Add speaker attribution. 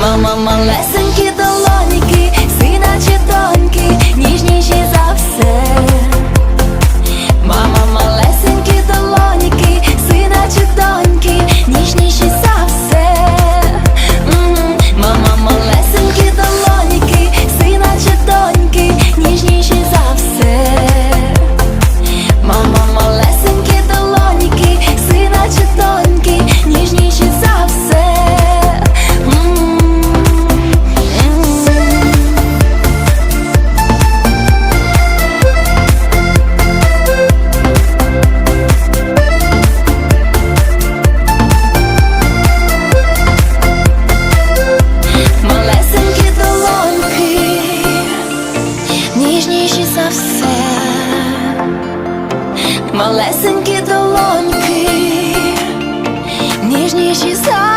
Speaker 1: Мама, малесенькі долоні. ніжніші за все, малесенькі долоньки, ніжніші за.